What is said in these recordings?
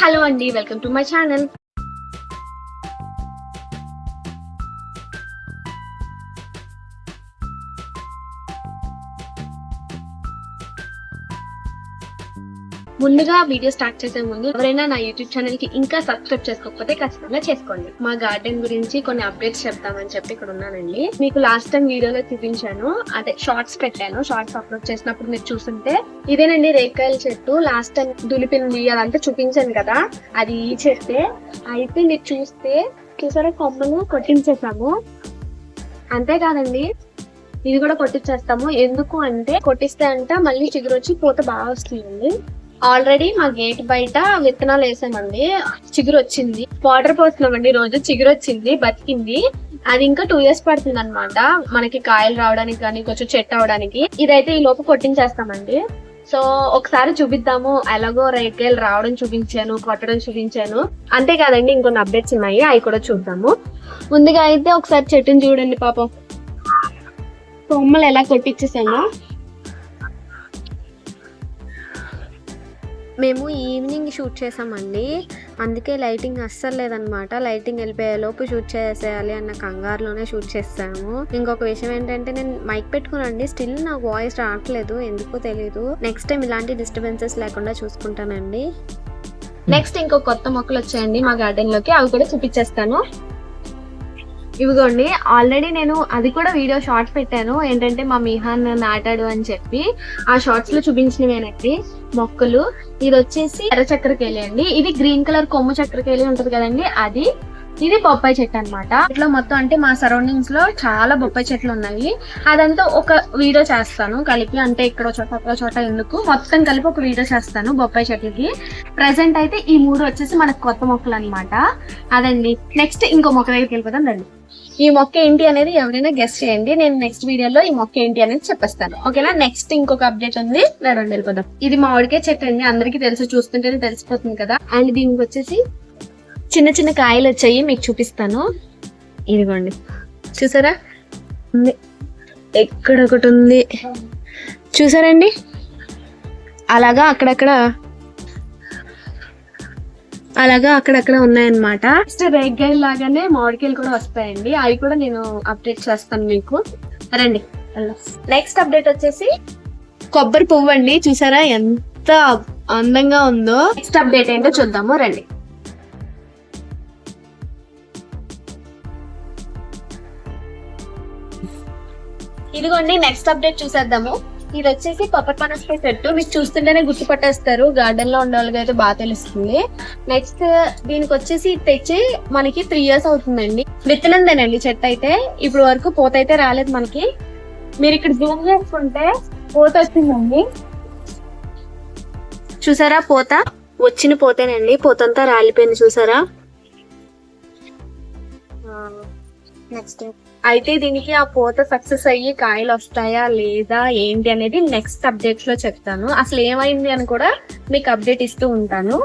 Hello అండి welcome to my channel. ముందుగా video start చేసే ముందు ఎవరైనా నా యూట్యూబ్ ఛానల్కి ఇంకా సబ్స్క్రైబ్ చేసుకోకపోతే ఖచ్చితంగా చేసుకోండి. మా గార్డెన్ గురించి కొన్ని అప్డేట్స్ చెప్తామని చెప్పి ఇక్కడ ఉన్నానండి. మీకు లాస్ట్ టైం వీడియోలో చూపించాను. అదే షార్ట్స్ పెట్టాను. షార్ట్స్ అప్లోడ్ చేసినప్పుడు మీరు చూస్తుంటే ఇదేనండి రేకాయల చెట్టు. లాస్ట్ టైం దులిపింది అదంతా చూపించాను కదా. అది ఈ చెట్టే. అయితే మీరు చూస్తే చూసారా కొమ్మలు? కొట్టించేసాము. అంతేకాదండి ఇది కూడా కొట్టించేస్తాము. ఎందుకు అంటే కొట్టిస్తే అంట మళ్ళీ చిగురు వచ్చి పూత బాగా వస్తుందండి. ఆల్రెడీ మా గేట్ బయట విత్తనాలు వేసామండి. చిగురు వచ్చింది వాటర్ పోస్తున్నామండి. రోజు చిగురు వచ్చింది బతికింది. అది ఇంకా టూ ఇయర్స్ పడుతుంది అనమాట మనకి కాయలు రావడానికి కానీ కొంచెం చెట్టు అవడానికి ఇదైతే ఈ లోపు కొట్టించేస్తామండి. సో ఒకసారి చూపిద్దాము. ఎలాగో రేకేలు రావడం చూపించాను కొట్టడం చూపించాను. అంతేకాదండి ఇంకొన్ని అప్డేట్స్ ఉన్నాయి. అవి కూడా చూద్దాము. ముందుగా అయితే ఒకసారి చెట్టుని చూడండి పాపం. కొమ్మలు ఎలా కొట్టించేసాము. మేము ఈవినింగ్ షూట్ చేసామండి. అందుకే లైటింగ్ అస్సలు లేదనమాట. లైటింగ్ వెళ్ళిపోయే లోపు షూట్ చేసేయాలి అన్న కంగారులోనే షూట్ చేస్తాము ఇంకొక విషయం ఏంటంటే నేను మైక్ పెట్టుకున్నాండి స్టిల్ నాకు వాయిస్ రావట్లేదు. ఎందుకో తెలియదు నెక్స్ట్ టైం ఇలాంటి డిస్టర్బెన్సెస్ లేకుండా చూసుకుంటానండి. నెక్స్ట్ ఇంకో కొత్త మొక్కలు వచ్చాయండి మా గార్డెన్లోకి. అవి కూడా చూపించేస్తాను. ఇవిగోండి ఆల్రెడీ నేను అది కూడా వీడియో షార్ట్ పెట్టాను. ఏంటంటే మా మిహాన్ నాటాడు అని చెప్పి ఆ షార్ట్స్లో చూపించినవేనండి మొక్కలు. ఇది వచ్చేసి ఎర్ర చక్కెరకేళి అండి. ఇది గ్రీన్ కలర్ కొమ్ము చక్కెరకేళి ఉంటది కదండి. అది ఇది బొప్పాయి చెట్టు అనమాట ఇట్లా మొత్తం అంటే మా సరౌండింగ్స్లో చాలా బొప్పాయి చెట్లు ఉన్నాయి. అదంతా ఒక వీడియో చేస్తాను. కలిపి అంటే ఇక్కడ చోట అక్కడ చోట ఎందుకు? మొత్తం కలిపి ఒక వీడియో చేస్తాను బొప్పాయి చెట్లకి ప్రెసెంట్ అయితే ఈ మూడు వచ్చేసి మనకు కొత్త మొక్కలు అన్నమాట. అదండి. నెక్స్ట్ ఇంకో మొక్క దగ్గరికి వెళ్ళిపోతాం రండి. ఈ మొక్క ఏంటి అనేది ఎవరైనా గెస్ట్ చేయండి. నేను నెక్స్ట్ వీడియోలో ఈ మొక్క ఏంటి అనేది చెప్పేస్తాను. ఓకేనా నెక్స్ట్ ఇంకొక అప్డేట్ ఉంది. రెండు వెళ్ళిపోదాం. ఇది మామిడికాయ చెట్టు అండి. అందరికీ తెలుసు. చూస్తుంటేనే తెలిసిపోతుంది కదా. అండ్ దీనికి వచ్చేసి చిన్న చిన్న కాయలు వచ్చాయి మీకు చూపిస్తాను. ఇదిగోండి. చూసారా? ఉంది. ఎక్కడ ఒకటి ఉంది. చూసారండి? అలాగా అక్కడక్కడ అలాగా అక్కడక్కడ ఉన్నాయన్నమాట. నెక్స్ట్ రేగ్గాయలు లాగానే మామిడికాయలు కూడా వస్తాయండి. అవి కూడా నేను అప్డేట్ చేస్తాను మీకు. రండి నెక్స్ట్ అప్డేట్ వచ్చేసి కొబ్బరి పువ్వు అండి చూసారా ఎంత అందంగా ఉందో? నెక్స్ట్ అప్డేట్ ఏంటో చూద్దాము. రండి. ఇదిగోండి నెక్స్ట్ అప్డేట్ చూసేద్దాము. ఇది వచ్చేసి పప్పర్ పనసకాయ చెట్టు. మీకు చూస్తుంటేనే గుర్తుపట్టేస్తారు. గార్డెన్లో ఉండే వాళ్ళకి అయితే బాగా తెలుస్తుంది. నెక్స్ట్ దీనికి వచ్చేసి ఇది తెచ్చి మనకి త్రీ ఇయర్స్ అవుతుందండి. విత్తనందేనండి చెట్టు అయితే. ఇప్పుడు వరకు పోత అయితే రాలేదు మనకి. మీరు ఇక్కడ జూమ్ చేసుకుంటే పోత వచ్చిందండి. చూసారా పోత? వచ్చిన పోతేనండి. పోతంతా రాలిపోయింది చూసారా? నెక్స్ట్ అయితే దీనికి ఆ పూత సక్సెస్ అయ్యి కాయలు వస్తాయా లేదా ఏంటి అనేది నెక్స్ట్ అప్డేట్స్లో చెప్తాను. అసలు ఏమైంది అని కూడా మీకు అప్డేట్ ఇస్తూ ఉంటాను.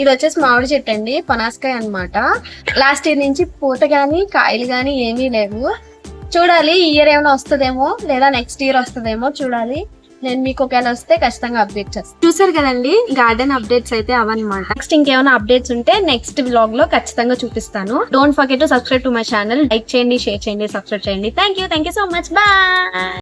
ఇది వచ్చేసి మామిడి చెట్టు అండి పనాసకాయ అన్నమాట. లాస్ట్ ఇయర్ నుంచి పూత కానీ కాయలు కానీ ఏమీ లేవు. చూడాలి ఈ ఇయర్ ఏమైనా వస్తుందేమో లేదా నెక్స్ట్ ఇయర్ వస్తుందేమో చూడాలి. నేను మీకు ఒకవేళ వస్తే ఖచ్చితంగా అప్డేట్ చేస్తాను. చూసారు కదండి గార్డెన్ అప్డేట్స్ అయితే అవన్నమాట. నెక్స్ట్ ఇంకేమైనా అప్డేట్స్ ఉంటే నెక్స్ట్ వ్లాగ్లో ఖచ్చితంగా చూపిస్తాను. Don't forget to subscribe to my channel like చేయండి షేర్ చేయండి సబ్స్క్రైబ్ చేయండి. Thank you thank you so much bye